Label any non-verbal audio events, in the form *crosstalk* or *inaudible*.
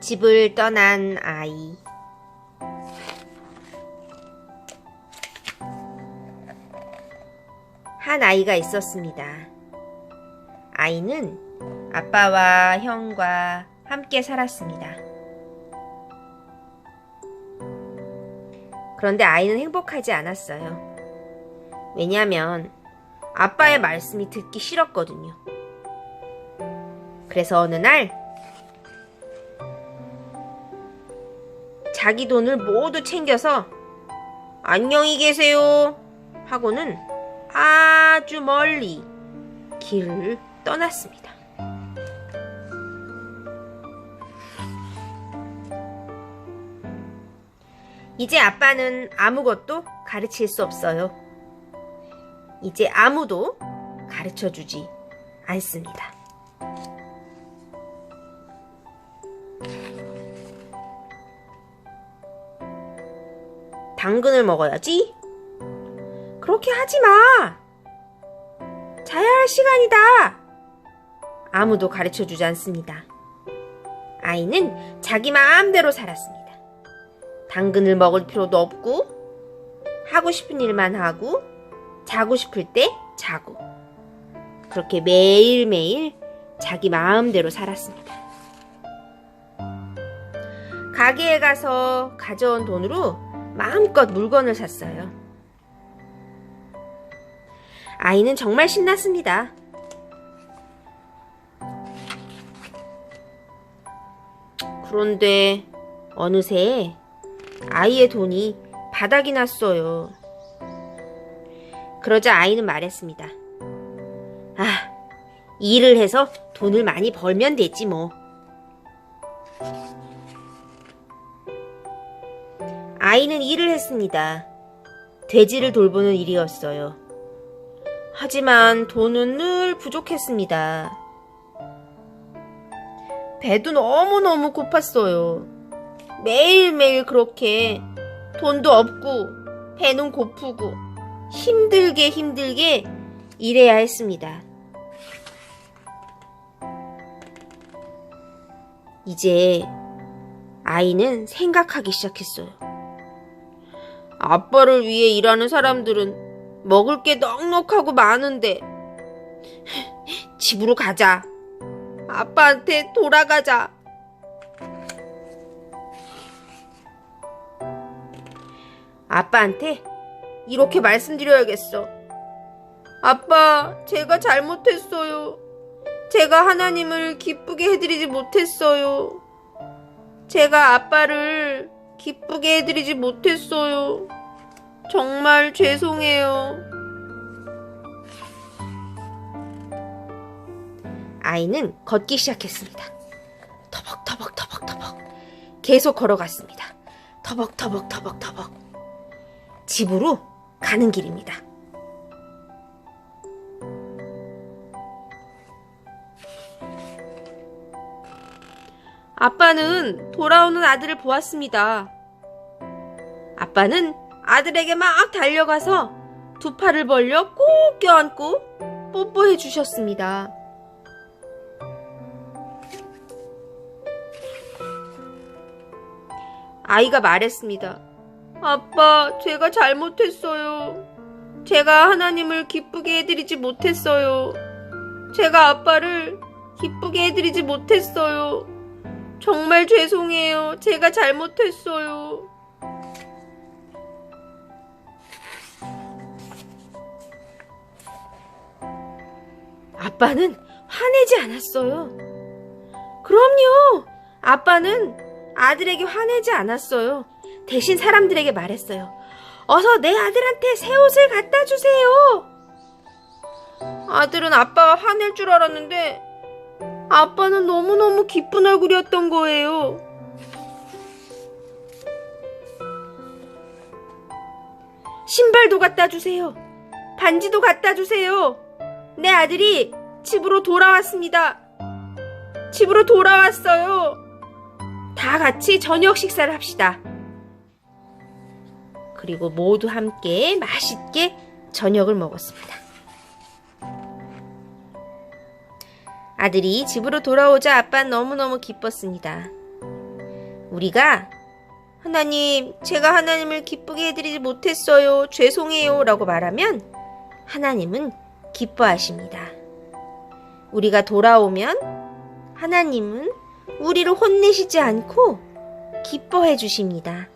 집을 떠난 아이. 한 아이가 있었습니다. 아이는 아빠와 형과 함께 살았습니다. 그런데 아이는 행복하지 않았어요. 왜냐하면 아빠의 말씀이 듣기 싫었거든요. 그래서 어느 날 자기 돈을 모두 챙겨서 안녕히 계세요 하고는 아주 멀리 길을 떠났습니다. 이제 아빠는 아무것도 가르칠 수 없어요. 이제 아무도 가르쳐 주지 않습니다. 당근을 먹어야지. 그렇게 하지 마. 자야 할 시간이다. 아무도 가르쳐 주지 않습니다. 아이는 자기 마음대로 살았습니다. 당근을 먹을 필요도 없고, 하고 싶은 일만 하고, 자고 싶을 때 자고. 그렇게 매일매일 자기 마음대로 살았습니다. 가게에 가서 가져온 돈으로 마음껏 물건을 샀어요. 아이는 정말 신났습니다. 그런데 어느새 아이의 돈이 바닥이 났어요. 그러자 아이는 말했습니다. 아, 일을 해서 돈을 많이 벌면 되지 뭐. 아이는 일을 했습니다. 돼지를 돌보는 일이었어요. 하지만 돈은 늘 부족했습니다. 배도 너무너무 고팠어요. 매일매일 그렇게 돈도 없고 배는 고프고 힘들게 힘들게 일해야 했습니다. 이제 아이는 생각하기 시작했어요. 아빠를 위해 일하는 사람들은 먹을 게 넉넉하고 많은데 *laughs* 집으로 가자. 아빠한테 돌아가자. 아빠한테 이렇게 말씀드려야겠어. 아빠, 제가 잘못했어요. 제가 하나님을 기쁘게 해드리지 못했어요. 제가 아빠를 기쁘게 해드리지 못했어요. 정말 죄송해요. 아이는 걷기 시작했습니다. 터벅터벅 터벅터벅 계속 걸어갔습니다. 터벅터벅 터벅터벅 집으로 가는 길입니다. 아빠는 돌아오는 아들을 보았습니다. 아빠는 아들에게 막 달려가서 두 팔을 벌려 꼭 껴안고 뽀뽀해 주셨습니다. 아이가 말했습니다. 아빠, 제가 잘못했어요. 제가 하나님을 기쁘게 해드리지 못했어요. 제가 아빠를 기쁘게 해드리지 못했어요. 정말 죄송해요. 제가 잘못했어요. 아빠는 화내지 않았어요. 그럼요. 아빠는 아들에게 화내지 않았어요. 대신 사람들에게 말했어요. 어서 내 아들한테 새 옷을 갖다 주세요. 아들은 아빠가 화낼 줄 알았는데 아빠는 너무너무 기쁜 얼굴이었던 거예요. 신발도 갖다 주세요. 반지도 갖다 주세요. 내 아들이 집으로 돌아왔습니다. 집으로 돌아왔어요. 다 같이 저녁 식사를 합시다. 그리고 모두 함께 맛있게 저녁을 먹었습니다. 아들이 집으로 돌아오자 아빠는 너무너무 기뻤습니다. 우리가 하나님, 제가 하나님을 기쁘게 해드리지 못했어요. 죄송해요. 라고 말하면 하나님은 기뻐하십니다. 우리가 돌아오면 하나님은 우리를 혼내시지 않고 기뻐해 주십니다.